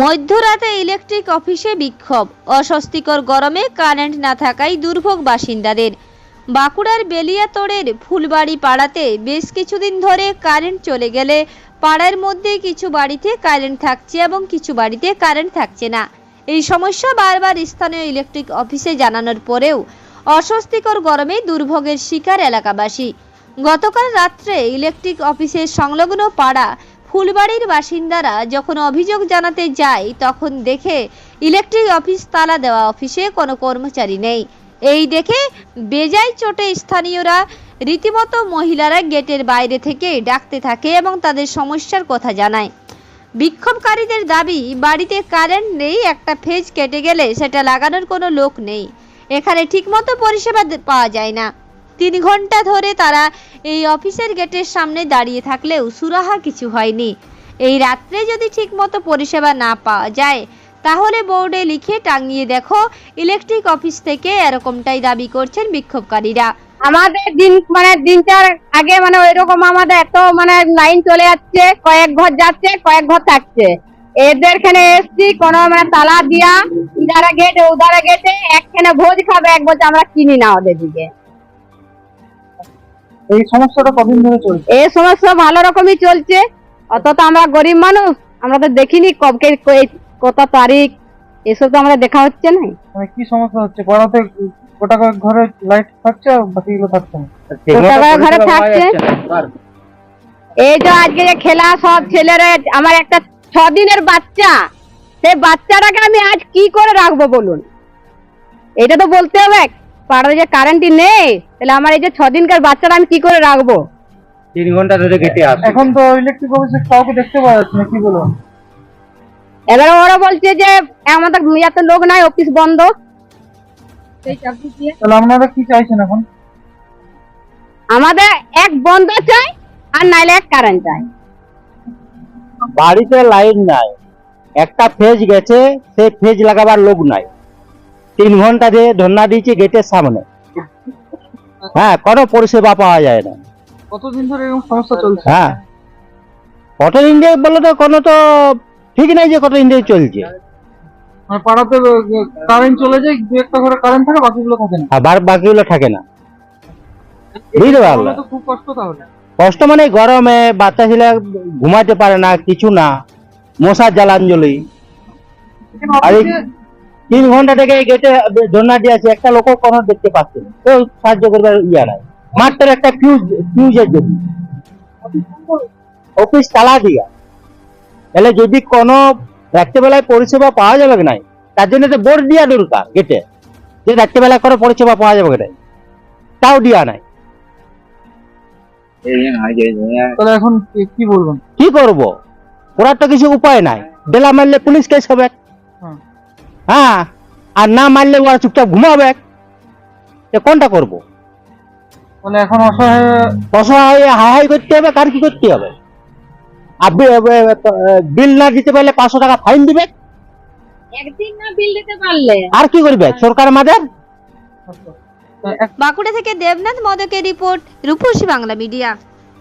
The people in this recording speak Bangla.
মধ্যরাতে ইলেকট্রিক অফিসে বিক্ষোভ। অস্বস্তিকর গরমে কারেন্ট না থাকায় দুর্ভোগ বাসিন্দাদের। বাঁকুড়ার বেলিয়াতোড়ের ফুলবাড়ি পাড়াতে বেশ কিছুদিন ধরে কারেন্ট চলে গেলে পাড়ার মধ্যে কিছু বাড়িতে কারেন্ট থাকছে এবং কিছু বাড়িতে কারেন্ট থাকছে না। এই সমস্যা বারবার স্থানীয় ইলেকট্রিক অফিসে জানানোর পরেও অস্বস্তিকর গরমে দুর্ভোগের শিকার এলাকাবাসী। গতকাল রাত্রে ইলেকট্রিক অফিসের সংলগ্ন পাড়া ফুলবাড়ির বাসিন্দারা যখন অভিযোগ জানাতে যায়, তখন দেখে ইলেকট্রিক অফিস তালা দেওয়া অফিসে কোনো কর্মচারী নেই। এই দেখে বেজায় চোটে স্থানীয়রা রীতিমতো মহিলারা গেটের বাইরে থেকে ডাকতে থাকে এবং তাদের সমস্যার কথা জানায়। বিক্ষোভকারীদের দাবি, বাড়িতে কারেন্ট নেই, একটা ফেজ কেটে গেলে সেটা লাগানোর কোনো লোক নেই। এখানে ঠিকমতো পরিষেবা পাওয়া যায় না। তিন ঘণ্টা ধরে তারা এই অফিসের গেটের সামনে দাঁড়িয়ে থাকলেও সুরাহা কিছু হয়নি। এই রাত্রে যদি ঠিকমতো পরিষেবা না পাওয়া যায়, তাহলে বোর্ডে লিখে টাঙিয়ে দেখো, ইলেকট্রিক অফিস থেকে এরকমটাই দাবি করছেন বিক্ষোভকারীরা। আমাদের দিন মানে দিন চার আগে মানে ওইরকম আমাদের এত মানে লাইন চলে যাচ্ছে কয়েক ঘর যাচ্ছে, কয়েক ঘর থাকছে। এদের এখানে এসছি, কোন মানে তালা দিয়া, ইদারা গেটে, উদারা গেটে একখানে ভোজ খাবে, এক বলছে আমরা কিনি না ওদের দিকে। এই সমস্যাটা কদিন ধরে চলছে? এই সমস্যা ভালো রকমই চলছে। অত তো আমরা গরিব মানুষ আমরা তো দেখিনি কবকে কত তারিখ এসব তো আমরা দেখা হচ্ছে না মানে কি সমস্যা হচ্ছে? পাড়াতে গোটা কয়েক ঘরে লাইট থাকছে আর বাকিগুলো থাকছে না? গোটা ঘরে থাকছে। এই যে আজকে যে খেলা সব ছেলেরা আমার একটা ছ দিনের বাচ্চা। সেই বাচ্চাটাকে আমি আজ কি করে রাখব বলুন? এটা তো বলতে হবে। পাড়াতে যে কারেন্টই নেই তাহলে আমার এই যে ছ দিনকার বাচ্চাটা আমি কি করে রাখব? তিন ঘণ্টা ধরে গেটে আসে এখন তো ইলেকট্রিক অফিসে কাউকে দেখতে পাওয়া যাচ্ছে না কি বলো? এবারে ওরা বলছে যে আমাদের এত লোক নাই অফিস বন্ধ। তাহলে আপনারা কি চাইছেন এখন? আমাদের এক বন্ধ চাই আর নাইলে এক কারেন্ট চাই। বাড়িতে লাইন নাই একটা ফেজ গেছে সেই ফেজ লাগাবার লোক নাই। তিন ঘণ্টা দিয়ে ধর্না দিয়েছে গেটের সামনে। হ্যাঁ কোনো পরিষেবা পাওয়া যায় না। কতদিন ধরে এরকম সমস্যা চলছে? হ্যাঁ। কতদিন যে বলে তো কোনো তো ঠিক নাই যে কতদিন দিয়ে চলছে। মানে পাড়াতে কারেন্ট চলে যায় দু একটা ঘরে কারেন্ট থাকে বাকিগুলো থাকে না। আর বাকিগুলো থাকে না। বুঝতে পারলে? তো খুব কষ্ট তাহলে। কষ্ট মানে গরমে বাচ্চা ছেলে ঘুমাতে পারে না কিছু না। মশার জ্বালাঞ্জলি। আর তিন ঘণ্টা থেকে গেটে ধর্না দিয়ে আছে একটা লোক কোনো দেখতে পাচ্ছে কেউ সাহায্য করবার ইয়া নাই। মাত্র একটা ফিউজ ফিউজের জন্য। অফিস তালা দিয়া। তাহলে যদি কোনো রাত্রেবেলায় পরিষেবা পাওয়া যাবে কি নাই তার জন্য তো বোর্ড দিয়া দরকার গেটে। যে রাত্রেবেলায় কোনো পরিষেবা পাওয়া যাবে কি নাই তাও দিয়া নাই। তাহলে এখন কি- কি বলবেন? কি করব? ওরা তো কিছু উপায় নাই। বেলা মারলে পুলিশ কেস হবে। হ্যাঁ আর না মারলে ওরা চুপচাপ ঘুমাবে। এ কোনটা করব? মানে এখন অসহায় অসহায় হাই হাই করতে হবে কার কি করতে হবে? আর বিল না দিতে পারলে পাঁচশো টাকা ফাইন দিবে? একদিন না বিল দিতে পারলে। আর কি করবে? সরকার আমাদের? এক বাঁকুড়া থেকে দেবনাথ মদকের রিপোর্ট রূপসী বাংলা মিডিয়া।